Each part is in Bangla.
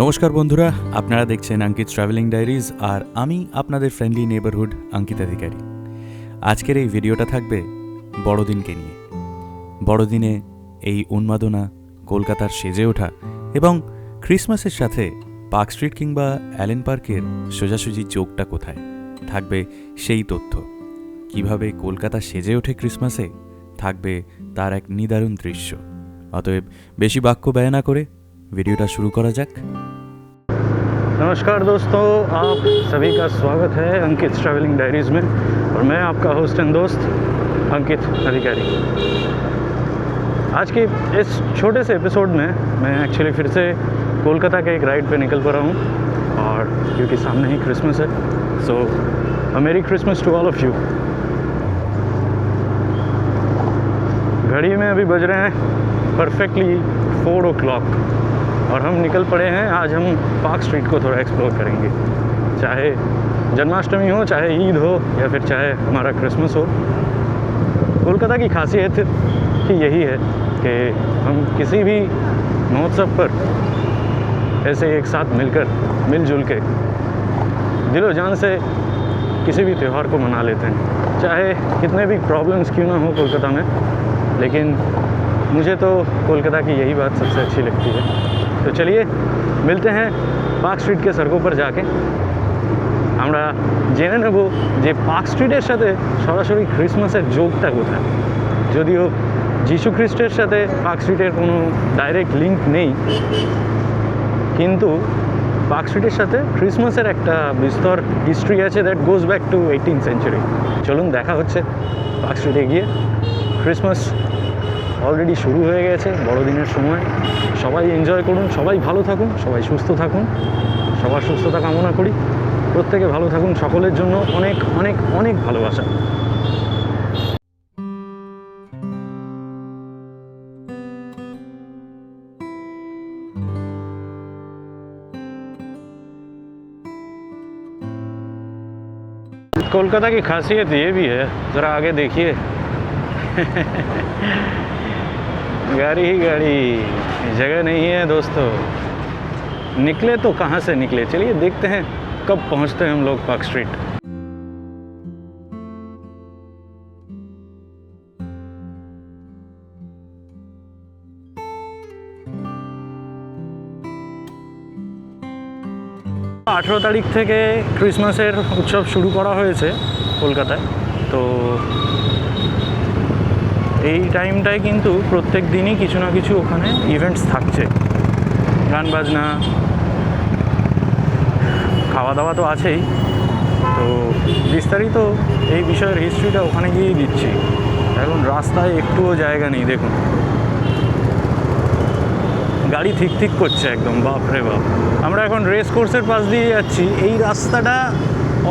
নমস্কার বন্ধুরা, আপনারা দেখছেন অঙ্কিত ট্রাভেলিং ডায়েরিজ আর আমি আপনাদের ফ্রেন্ডলি নেবারহুড অঙ্কিত অধিকারী। আজকের এই ভিডিওটা থাকবে বড়দিনকে নিয়ে। বড়দিনে এই উন্মাদনা, কলকাতার সেজে ওঠা এবং ক্রিসমাসের সাথে পার্ক স্ট্রিট কিংবা অ্যালেন পার্কের সোজাসুজি যোগটা কোথায়? থাকবে সেই তথ্য। কীভাবে কলকাতা সেজে ওঠে ক্রিসমাসে থাকবে তার এক নিদারুণ দৃশ্য। অতএব বেশি বাক্য ব্যয় না করে ভিডিওটা শুরু করা যাক। नमस्कार दोस्तों, आप सभी का स्वागत है अंकित ट्रैवलिंग डायरीज़ में और मैं आपका होस्ट एंड दोस्त अंकित अधिकारी। आज के इस छोटे से एपिसोड में मैं एक्चुअली फिर से कोलकाता के एक राइड पे निकल पड़ा हूँ और क्योंकि सामने ही क्रिसमस है so a merry Christmas to all of you घड़ी में अभी बज रहे हैं परफेक्टली फोर ओ क्लॉक और हम निकल पड़े हैं। आज हम पार्क स्ट्रीट को थोड़ा एक्सप्लोर करेंगे। चाहे जन्माष्टमी हो, चाहे ईद हो, या फिर चाहे हमारा क्रिसमस हो। कोलकाता की खासियत ही यही है कि हम किसी भी महोत्सव पर ऐसे एक साथ मिलकर, मिलजुल के दिलो जान से किसी भी त्यौहार को मना लेते हैं। चाहे कितने भी प्रॉब्लम्स क्यों ना हो कोलकाता में, लेकिन मुझे तो कोलकाता की यही बात सबसे अच्छी लगती है। তো চলিয়ে মিলতে হ্যাঁ পার্ক স্ট্রিটকে সড়কো যাকে আমরা জেনে নেব যে পার্ক স্ট্রিটের সাথে সরাসরি ক্রিসমাসের যোগটা কোথায়? যদিও যিশু খ্রিস্টের সাথে পার্ক স্ট্রিটের কোনো ডাইরেক্ট লিঙ্ক নেই, কিন্তু পার্ক স্ট্রিটের সাথে ক্রিসমাসের একটা বিস্তর হিস্ট্রি আছে that goes back to eighteen century চলুন, দেখা হচ্ছে পার্ক স্ট্রিটে গিয়ে। ক্রিসমাস অলরেডি শুরু হয়ে গেছে বড়দিনের সময় সবাই এনজয় করুন সবাই ভালো থাকুন সবাই সুস্থ থাকুন সবার সুস্থতা কামনা করি প্রত্যেকে ভালো থাকুন সকলের জন্য অনেক অনেক অনেক ভালোবাসা कोलकाता की खासियत ये भी है ज़रा आगे देखिए गाड़ी ही गाड़ी जगह नहीं है दोस्तों निकले तो कहाँ से निकले चलिए देखते हैं कब पहुँचते हैं हम लोग पार्क स्ट्रीट আঠেরো তারিখ থেকে ক্রিসমাসের উৎসব শুরু করা হয়েছে কলকাতায় তো এই টাইমটায় কিন্তু প্রত্যেক দিনই কিছু না কিছু ওখানে ইভেন্টস থাকছে। গান, বাজনা খাওয়া দাওয়া তো আছেই। তো বিস্তারিত এই বিষয়ের হিস্ট্রিটা ওখানে গিয়েই দিচ্ছি। এখন রাস্তায় একটুও জায়গা নেই, দেখুন। গাড়ি ঠিক ঠিক করছে একদম, বাপ রে বাপ। আমরা এখন রেস কোর্সের পাশ দিয়ে যাচ্ছি। এই রাস্তাটা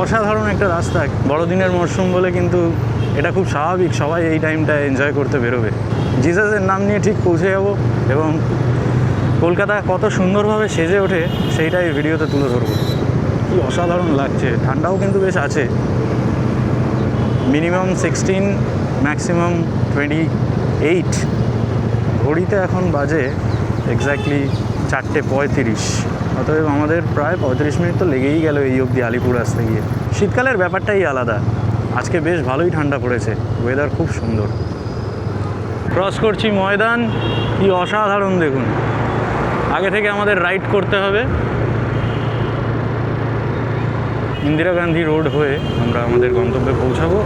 অসাধারণ একটা রাস্তা। বড়দিনের মরশুম বলে কিন্তু এটা খুব স্বাভাবিক, সবাই এই টাইমটা এনজয় করতে বেরোবে। জিসাসের নাম নিয়ে ঠিক পৌঁছে যাব এবং কলকাতা কত সুন্দরভাবে সেজে ওঠে, সেইটাই ভিডিওতে তুলে ধরবো। কি অসাধারণ লাগছে, ঠান্ডাও কিন্তু বেশ আছে। Minimum sixteen maximum twenty eight ঘড়িতে এখন বাজে এক্স্যাক্টলি চারটে পঁয়ত্রিশ। অতএব আমাদের প্রায় পঁয়ত্রিশ মিনিট তো লেগেই গেল এই অবধি আলিপুর আসতে গিয়ে। শীতকালের ব্যাপারটাই আলাদা। আজকে বেশ ভালোই ঠান্ডা পড়েছে ওয়েদার খুব সুন্দর। ক্রস করছি ময়দান, কি অসাধারণ দেখুন। আগে থেকে আমাদের রাইড করতে হবে। ইন্দিরা গান্ধী রোড হয়ে আমরা আমাদের গন্তব্যে পৌঁছাবো।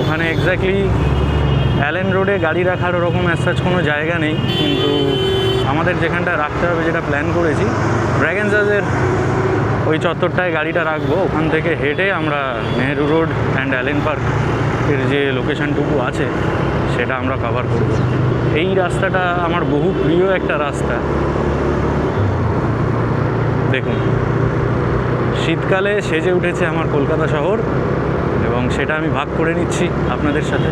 ওখানে এক্স্যাক্টলি অ্যালেন রোডে গাড়ি রাখার ওরকম অ্যাসাচ কোনো জায়গা নেই, কিন্তু আমাদের যেখানটা রাখতে হবে, যেটা প্ল্যান করেছি ড্র্যাগেন্সাজের ওই চত্বরটায় গাড়িটা রাখব, ওখান থেকে হেঁটে আমরা নেহেরু রোড অ্যান্ড অ্যালেন পার্কের যে লোকেশানটুকু আছে, সেটা আমরা কভার করব। এই রাস্তাটা আমার বহু প্রিয় একটা রাস্তা। দেখুন, শীতকালে সেজে উঠেছে আমার কলকাতা শহর এবং সেটা আমি ভাগ করে নিচ্ছি আপনাদের সাথে।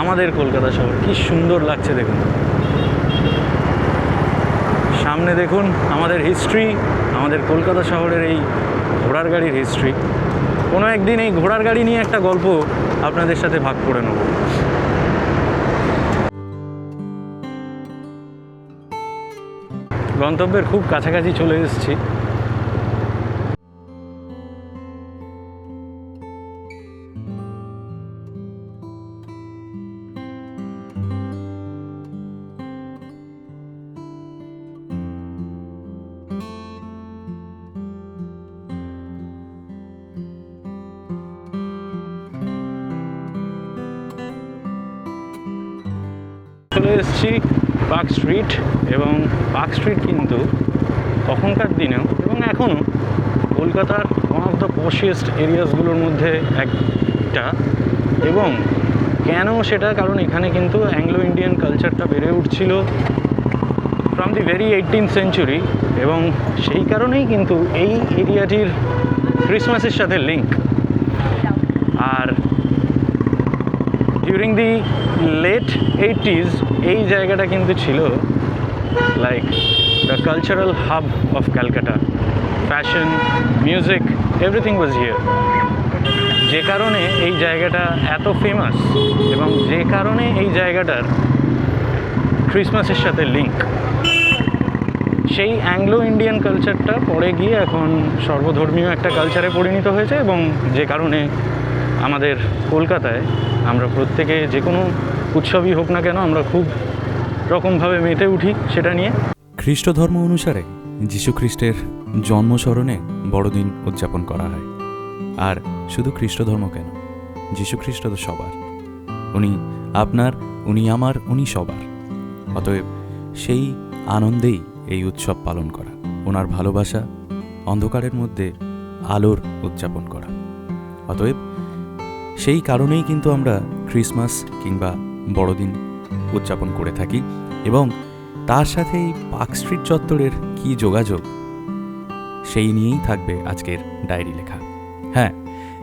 আমাদের কলকাতা শহর, কি সুন্দর লাগছে দেখুন। সামনে দেখুন, আমাদের হিস্ট্রি আমাদের কলকাতা শহরের এই ঘোড়ার গাড়ির হিস্ট্রি কোনো একদিন এই ঘোড়ার গাড়ি নিয়ে একটা গল্প আপনাদের সাথে ভাগ করে নেব। গন্তব্যের খুব কাছাকাছি চলে এসেছি। চলে এসেছি পার্ক স্ট্রিট এবং পার্ক স্ট্রিট কিন্তু তখনকার দিনেও এবং এখনও কলকাতার ওয়ান অফ দ্য পশিয়েস্ট এরিয়াসগুলোর মধ্যে একটা এবং কেন সেটা কারণ এখানে কিন্তু অ্যাংলো ইন্ডিয়ান কালচারটা বেড়ে উঠছিল from the very eighteen century এবং সেই কারণেই কিন্তু এই এরিয়াটির ক্রিসমাসের সাথে লিঙ্ক আর ডিউরিং দি লেট এইটিজ এই জায়গাটা কিন্তু ছিল like the cultural hub of Calcutta fashion music everything was here যে কারণে এই জায়গাটা এত ফেমাস এবং যে কারণে এই জায়গাটার ক্রিসমাসের সাথে লিঙ্ক সেই অ্যাংলো ইন্ডিয়ান কালচারটা পরে গিয়ে এখন সর্বধর্মীয় একটা কালচারে পরিণত হয়েছে এবং যে কারণে আমাদের কলকাতায় আমরা প্রত্যেকে যে কোনো উৎসবই হোক না কেন আমরা খুব রকমভাবে মেতে উঠি সেটা নিয়ে। খ্রিস্ট ধর্ম অনুসারে যীশুখ্রিস্টের জন্মস্মরণে বড়দিন উদযাপন করা হয়। আর শুধু খ্রিস্ট ধর্ম কেন? যীশুখ্রিস্ট তো সবার। উনি আপনার, উনি আমার, উনি সবার। অতএব সেই আনন্দেই এই উৎসব পালন করা। ওনার ভালোবাসা অন্ধকারের মধ্যে আলোর উদযাপন করা। অতএব সেই কারণেই কিন্তু আমরা ক্রিসমাস কিংবা বড়দিন উদযাপন করে থাকি এবং তার সাথে এই পার্ক স্ট্রিট চত্বরের কী যোগাযোগ, সেই নিয়েই থাকবে আজকের ডায়েরি লেখা। হ্যাঁ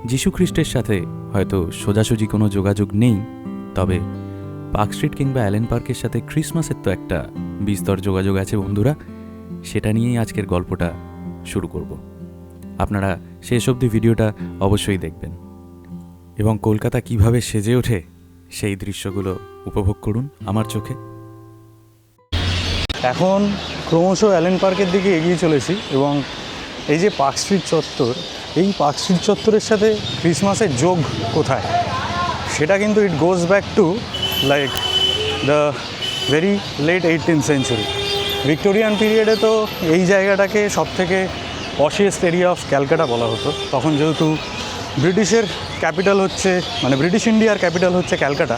যীশু খ্রিস্টের সাথে হয়তো সোজাসুজি কোনো যোগাযোগ নেই, তবে পার্ক স্ট্রিট কিংবা অ্যালেন পার্কের সাথে ক্রিসমাসের তো একটা বিস্তর যোগাযোগ আছে বন্ধুরা, সেটা নিয়েই আজকের গল্পটা শুরু করব। আপনারা শেষ অবধি ভিডিওটা অবশ্যই দেখবেন। এবং কলকাতা কীভাবে সেজে ওঠে, সেই দৃশ্যগুলো উপভোগ করুন আমার চোখে। এখন ক্রমশ অ্যালেন পার্কের দিকে এগিয়ে চলেছি এবং এই যে পার্ক স্ট্রিট চত্বর, এই পার্ক স্ট্রিট চত্বরের সাথে ক্রিসমাসের যোগ কোথায়? সেটা কিন্তু it goes back to like the very late eighteen century Victorian পিরিয়ডে তো এই জায়গাটাকে সবথেকে থেকে এরিয়া অফ ক্যালকাটা বলা হতো। তখন যেহেতু ব্রিটিশের ক্যাপিটাল হচ্ছে মানে ব্রিটিশ ইন্ডিয়ার ক্যাপিটাল হচ্ছে ক্যালকাটা।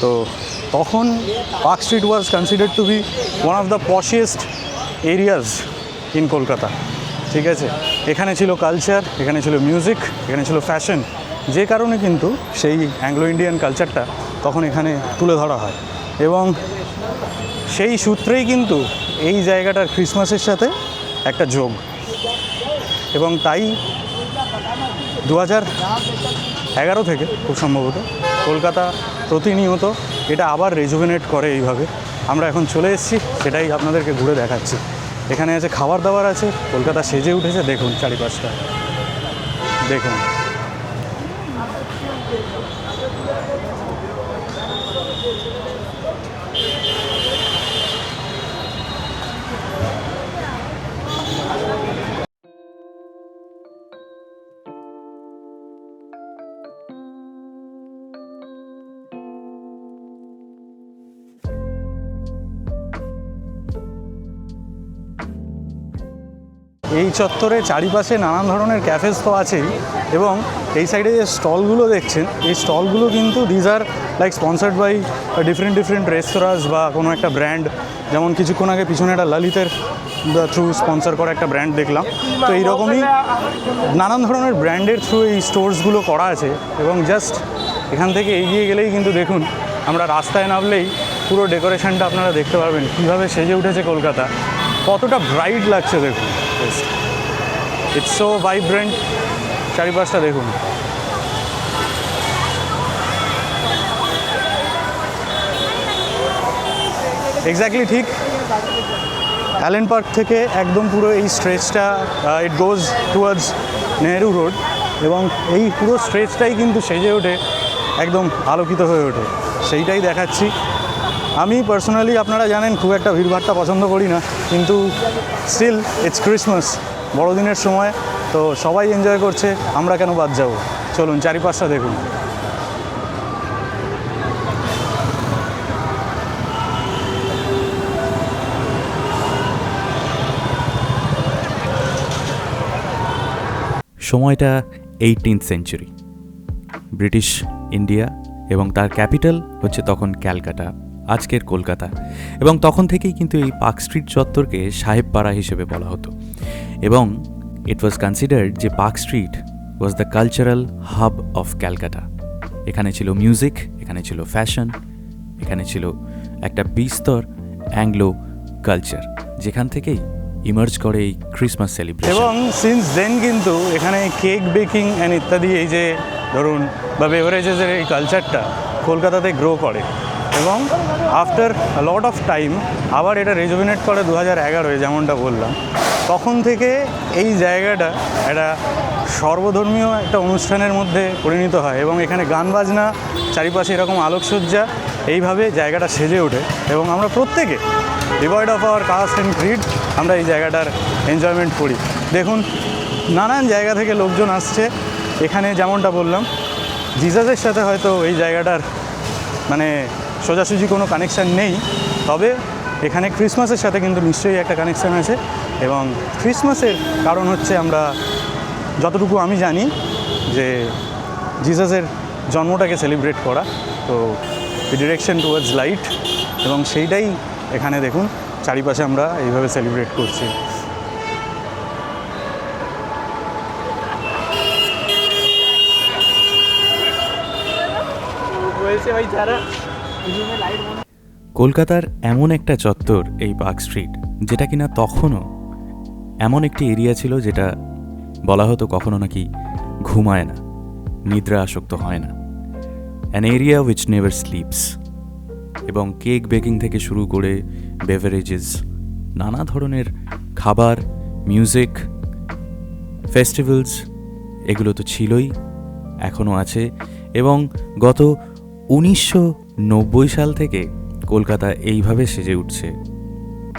তো তখন Park Street was considered to be one of the poshest areas in Kolkata ঠিক আছে? এখানে ছিল কালচার এখানে ছিল মিউজিক এখানে ছিল ফ্যাশন যে কারণে কিন্তু সেই অ্যাংলো ইন্ডিয়ান কালচারটা তখন এখানে তুলে ধরা হয়। এবং সেই সূত্রেই কিন্তু এই জায়গাটার ক্রিসমাসের সাথে একটা যোগ। এবং তাই দু হাজার এগারো থেকে খুব সম্ভবত কলকাতা প্রতিনিয়ত এটা আবার রেজুভেনেট করে এইভাবে। আমরা এখন চলে এসেছি, সেটাই আপনাদেরকে ঘুরে দেখাচ্ছি। এখানে আছে খাবার দাবার আছে, কলকাতা সেজে উঠেছে, দেখুন চারিপাশটা। দেখুন। এই চত্বরে চারিপাশে নানান ধরনের ক্যাফেস তো আছেই এবং এই সাইডে যে স্টলগুলো দেখছেন, এই স্টলগুলো কিন্তু these are like sponsored by different different restaurants বা কোনো একটা ব্র্যান্ড যেমন কিছুক্ষণ আগে পিছনে একটা ললিতের থ্রু স্পন্সর করা একটা ব্র্যান্ড দেখলাম। তো এইরকমই নানান ধরনের ব্র্যান্ডের থ্রু এই স্টোর্সগুলো করা আছে এবং জাস্ট এখান থেকে এগিয়ে গেলেই কিন্তু দেখুন, আমরা রাস্তায় নামলেই পুরো ডেকোরেশনটা আপনারা দেখতে পারবেন। কীভাবে সেজে উঠেছে কলকাতা। কতটা ব্রাইট লাগছে দেখুন। ইটস সো ভাইব্রেন্ট চারিপাশটা দেখুন। এক্স্যাক্টলি ঠিক। অ্যালেন পার্ক থেকে একদম পুরো এই স্ট্রেচটা it goes towards Nehru road এবং এই পুরো স্ট্রেচটাই কিন্তু সেজে ওঠে, একদম আলোকিত হয়ে ওঠে। সেইটাই দেখাচ্ছি। আমি পার্সোনালি আপনারা জানেন, খুব একটা ভিড়ভাড়টা পছন্দ করি না, কিন্তু স্টিল ইটস ক্রিসমাস বড়দিনের সময়, তো সবাই এনজয় করছে, আমরা কেন বাদ যাব? চলুন, চারিপাশটা দেখুন। সময়টা এইটিন্থ সেঞ্চুরি ব্রিটিশ ইন্ডিয়া এবং তার ক্যাপিটাল হচ্ছে তখন ক্যালকাটা। আজকের কলকাতা। এবং তখন থেকেই কিন্তু এই পার্ক স্ট্রিট চত্বরকে সাহেবপাড়া হিসেবে বলা হতো। এবং ইট ওয়াজ কনসিডার্ড যে Park Street was the cultural hub of Calcutta. এখানে ছিল মিউজিক এখানে ছিল ফ্যাশন এখানে ছিল একটা বিস্তর অ্যাংলো কালচার যেখান থেকেই ইমার্জ করে এই ক্রিসমাস সেলিব্রেশন এবং সিন্স দেন কিন্তু এখানে কেক বেকিং অ্যান্ড ইত্যাদি এই যে ধরুন বা বেভারেজেসের এই কালচারটা কলকাতাতে গ্রো করে। এবং আফটার লট অফ টাইম আবার এটা রেজুভিনেট করে দু হাজার এগারোয় যেমনটা বললাম, তখন থেকে এই জায়গাটা একটা সর্বধর্মীয় একটা অনুষ্ঠানের মধ্যে পরিণত হয় এবং এখানে গান বাজনা, চারিপাশে এরকম আলোকসজ্জা, এইভাবে জায়গাটা সেজে ওঠে এবং আমরা প্রত্যেকে divide of our caste and creed আমরা এই জায়গাটার এনজয়মেন্ট করি। দেখুন, নানান জায়গা থেকে লোকজন আসছে, এখানে যেমনটা বললাম জিজাসের সাথে হয়তো এই জায়গাটার মানে সোজাসুজি কোনো কানেকশান নেই। তবে এখানে ক্রিসমাসের সাথে কিন্তু নিশ্চয়ই একটা কানেকশান আছে এবং ক্রিসমাসের কারণ হচ্ছে আমরা যতটুকু আমি জানি যে জিজাসের জন্মটাকে সেলিব্রেট করা। তো ডিরেকশন টুয়ার্ডস লাইট এবং সেইটাই এখানে দেখুন, চারিপাশে আমরা এইভাবে সেলিব্রেট করছি। কলকাতার এমন একটা চত্বর এই পার্ক স্ট্রিট, যেটা কিনা তখনও এমন একটি এরিয়া ছিল যেটা বলা হতো কখনো নাকি ঘুমায় না নিদ্রা আসক্ত হয় না। An area which never sleeps এবং কেক বেকিং থেকে শুরু করে বেভারেজেস নানা ধরনের খাবার মিউজিক ফেস্টিভ্যালস এগুলো তো ছিলই, এখনও আছে। এবং গত উনিশশো নব্বই সাল থেকে কলকাতা এইভাবে সেজে উঠছে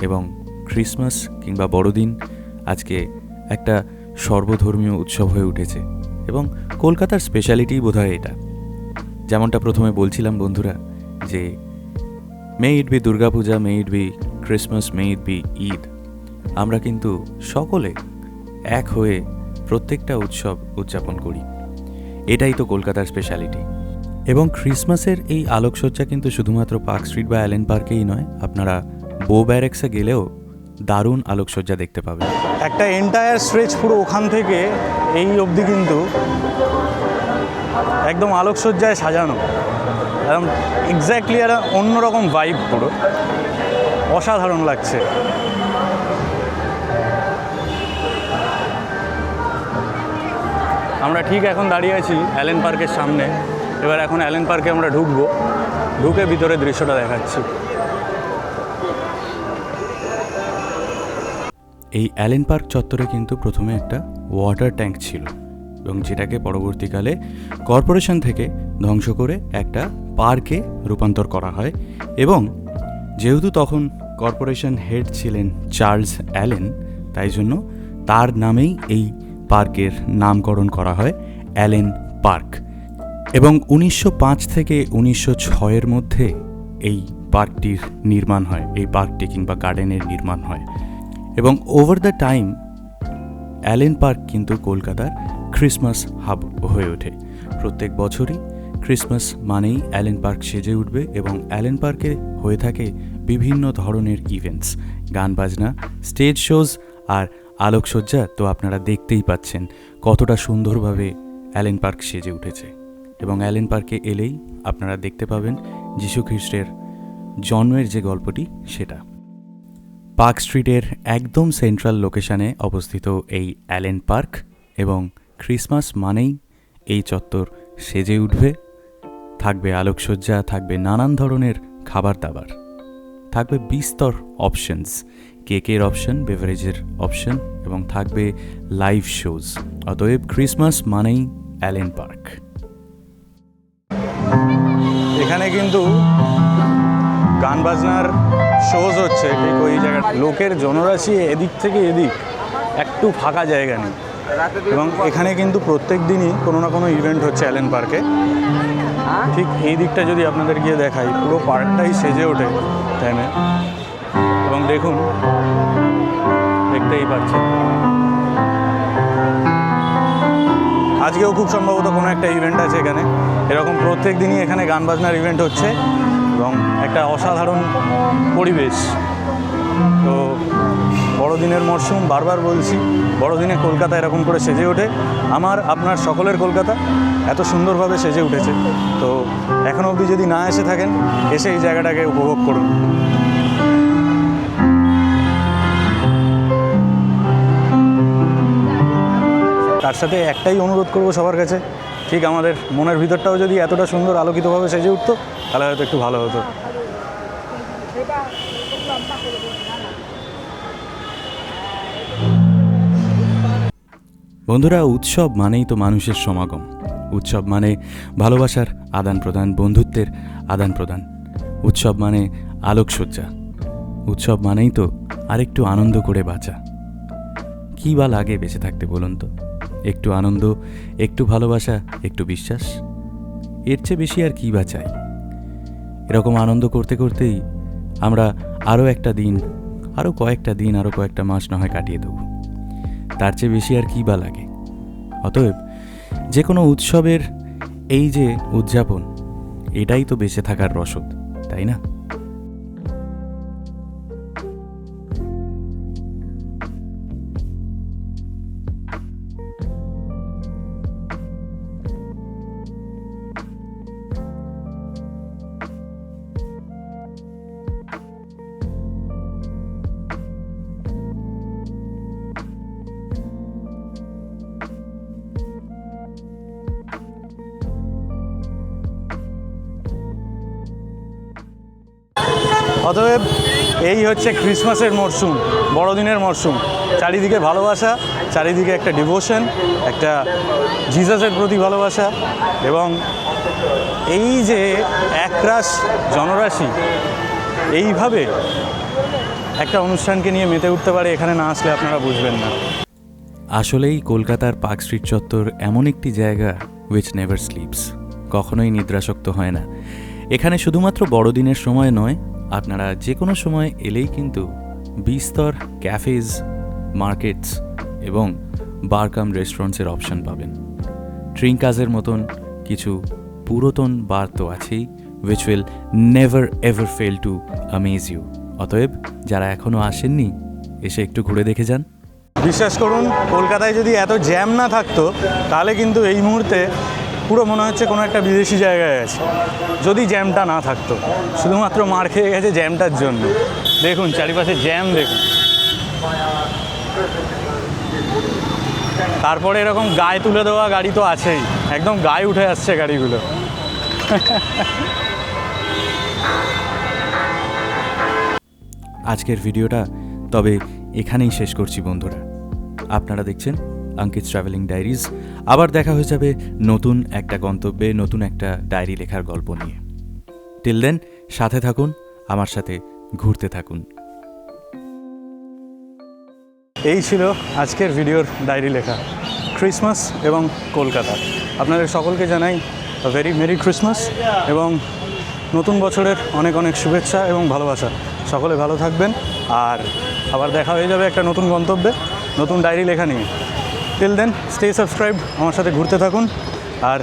এবং ক্রিসমাস কিংবা বড়দিন আজকে একটা সর্বধর্মীয় উৎসব হয়ে উঠেছে এবং কলকাতার স্পেশালিটি বোধহয় এটা। যেমনটা প্রথমে বলছিলাম বন্ধুরা যে may it be Durga Puja, may it be Christmas, may it be Eid, আমরা কিন্তু সকলে এক হয়ে প্রত্যেকটা উৎসব উদযাপন করি। এটাই তো কলকাতার স্পেশালিটি এবং ক্রিসমাসের এই আলোকসজ্জা কিন্তু শুধুমাত্র পার্ক স্ট্রিট বা অ্যালেন পার্কেই নয়, আপনারা বো ব্যারেক্সে গেলেও দারুণ আলোকসজ্জা দেখতে পাবেন। একটা এন্টায়ার স্ট্রেচ পুরো ওখান থেকে এই অবধি কিন্তু একদম আলোকসজ্জায় সাজানো। একদম এক্স্যাক্টলি একটা অন্যরকম ভাইব পুরো। অসাধারণ লাগছে। আমরা ঠিক এখন দাঁড়িয়ে আছি অ্যালেন পার্কের সামনে। এবার এখন অ্যালেন পার্কে আমরা ঢুকবো। ঢুকে ভিতরে দৃশ্যটা দেখাচ্ছি। এই অ্যালেন পার্ক চত্বরে কিন্তু প্রথমে একটা ওয়াটার ট্যাঙ্ক ছিল এবং যেটাকে পরবর্তীকালে কর্পোরেশন থেকে ধ্বংস করে একটা পার্কে রূপান্তর করা হয় এবং যেহেতু তখন কর্পোরেশন হেড ছিলেন চার্লস অ্যালেন, তাই জন্য তার নামেই এই পার্কের নামকরণ করা হয় অ্যালেন পার্ক। এবং উনিশশো পাঁচ থেকে উনিশশো ছয়ের মধ্যে এই পার্কটির নির্মাণ হয়, এই পার্কটি কিংবা গার্ডেনের নির্মাণ হয়। এবং over the time Allen Park কিন্তু কলকাতার ক্রিসমাস হাব হয়ে ওঠে। প্রত্যেক বছরই ক্রিসমাস মানেই অ্যালেন পার্ক সেজে উঠবে এবং অ্যালেন পার্কে হয়ে থাকে বিভিন্ন ধরনের ইভেন্টস গান বাজনা স্টেজ শোজ আর আলোকসজ্জা তো আপনারা দেখতেই পাচ্ছেন কতটা সুন্দরভাবে অ্যালেন পার্ক সেজে উঠেছে। এবং অ্যালেন পার্কে এলেই আপনারা দেখতে পাবেন যীশু খ্রিস্টের জন্মের যে গল্পটি সেটা। পার্ক স্ট্রিটের একদম সেন্ট্রাল লোকেশানে অবস্থিত এই অ্যালেন পার্ক এবং ক্রিসমাস মানেই এই চত্বর সেজে উঠবে। থাকবে আলোকসজ্জা, থাকবে নানান ধরনের খাবার দাবার থাকবে বিস্তর অপশনস কেকের অপশন বেভারেজের অপশন এবং থাকবে লাইভ শোজ অতএব ক্রিসমাস মানেই অ্যালেন পার্ক। এখানে কিন্তু গান বাজনার শোজ হচ্ছে, ঠিক ওই জায়গা লোকের জনরাশি এদিক থেকে এদিক, একটু ফাঁকা জায়গা নেই। এবং এখানে কিন্তু প্রত্যেক দিনই কোনো না কোনো ইভেন্ট হচ্ছে অ্যালেন পার্কে। ঠিক এই দিকটা যদি আপনাদের গিয়ে দেখাই, পুরো পার্কটাই সেজে ওঠে টাইমে এবং দেখুন, দেখতেই পাচ্ছেন। আজকেও খুব সম্ভবত কোনো একটা ইভেন্ট আছে এখানে। এরকম প্রত্যেক দিনই এখানে গান বাজনার ইভেন্ট হচ্ছে এবং একটা অসাধারণ পরিবেশ। তো বড়দিনের মরশুম বারবার বলছি, বড়দিনে কলকাতা এরকম করে সেজে ওঠে। আমার, আপনার সকলের কলকাতা এত সুন্দরভাবে সেজে উঠেছে। তো এখনও অবধি যদি না এসে থাকেন, এসে এই জায়গাটাকে উপভোগ করুন। তার সাথে একটাই অনুরোধ করব সবার কাছে ঠিক আমাদের মনের ভিতরটাও যদি এতটা সুন্দর আলোকিতভাবে সেজে উঠতো, তাহলে হয়তো একটু ভালো হতো। বন্ধুরা, উৎসব মানেই তো মানুষের সমাগম। উৎসব মানে ভালোবাসার আদান প্রদান, বন্ধুত্বের আদান প্রদান। উৎসব মানে আলোকসজ্জা। উৎসব মানেই তো আরেকটু আনন্দ করে বাঁচা। কী বা লাগে বেঁচে থাকতে বলুন তো? একটু আনন্দ, একটু ভালোবাসা, একটু বিশ্বাস। এর চেয়ে বেশি আর কী বা চাই? এরকম আনন্দ করতে করতেই আমরা আরও একটা দিন, আরও কয়েকটা দিন, আরও কয়েকটা মাস না হয় কাটিয়ে দেবো। তার চেয়ে বেশি আর কী বা লাগে? অতএব যে কোনো উৎসবের এই যে উদযাপন, এটাই তো বেঁচে থাকার রসদ, তাই না? অতএব এই হচ্ছে ক্রিসমাসের মরশুম, বড়দিনের মরশুম। চারিদিকে ভালোবাসা, চারিদিকে একটা ডিভোশন একটা জিজাসের প্রতি ভালোবাসা এবং এই যে একরাশ জনরাশি, এইভাবে একটা অনুষ্ঠানকে নিয়ে মেতে উঠতে পারে, এখানে না আসলে আপনারা বুঝবেন না। আসলেই কলকাতার পার্ক স্ট্রিট চত্বর এমন একটি জায়গা উইচ নেভার স্লিপস কখনোই নিদ্রাসক্ত হয় না। এখানে শুধুমাত্র বড়দিনের সময় নয় আপনারা যে কোনো সময় এলেই কিন্তু বিস্তর ক্যাফেজ মার্কেটস এবং বারকাম রেস্টুরেন্টসের অপশন পাবেন। ট্রিঙ্কাজের মতন কিছু পুরাতন বার তো আছেই which will never ever fail to amaze you অতএব, যারা এখনও আসেননি, এসে একটু ঘুরে দেখে যান। বিশ্বাস করুন, কলকাতায় যদি এত জ্যাম না থাকতো, তাহলে কিন্তু এই মুহূর্তে পুরো মনে হচ্ছে কোনো একটা বিদেশি জায়গায় আছে। যদি জ্যামটা না থাকতো, শুধুমাত্র মার খেয়ে গেছে জ্যামটার জন্য। দেখুন, চারিপাশে জ্যাম দেখুন। তারপরে এরকম গায়ে তুলে দেওয়া গাড়ি তো আছেই। একদম গায়ে উঠে আসছে গাড়িগুলো। আজকের ভিডিওটা তবে এখানেই শেষ করছি বন্ধুরা। আপনারা দেখছেন অঙ্কিত ট্রাভেলিং ডায়েরিজ আবার দেখা হয়ে যাবে নতুন একটা গন্তব্যে, নতুন একটা ডায়েরি লেখার গল্প নিয়ে। টিল দেন সাথে থাকুন, আমার সাথে ঘুরতে থাকুন। এই ছিল আজকের ভিডিওর ডায়েরি লেখা ক্রিসমাস এবং কলকাতা। আপনাদের সকলকে জানাই ভেরি মেরি ক্রিসমাস এবং নতুন বছরের অনেক অনেক শুভেচ্ছা এবং ভালোবাসা। সকলে ভালো থাকবেন, আর আবার দেখা হয়ে যাবে একটা নতুন গন্তব্যে, নতুন ডায়েরি লেখা নিয়ে। টিল দেন স্টে সাবস্ক্রাইব আমার সাথে ঘুরতে থাকুন, আর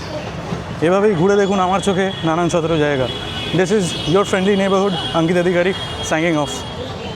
এভাবেই ঘুরে দেখুন আমার চোখে নানান সতেরো জায়গা। This is your friendly neighbourhood Ankit Adhikari signing off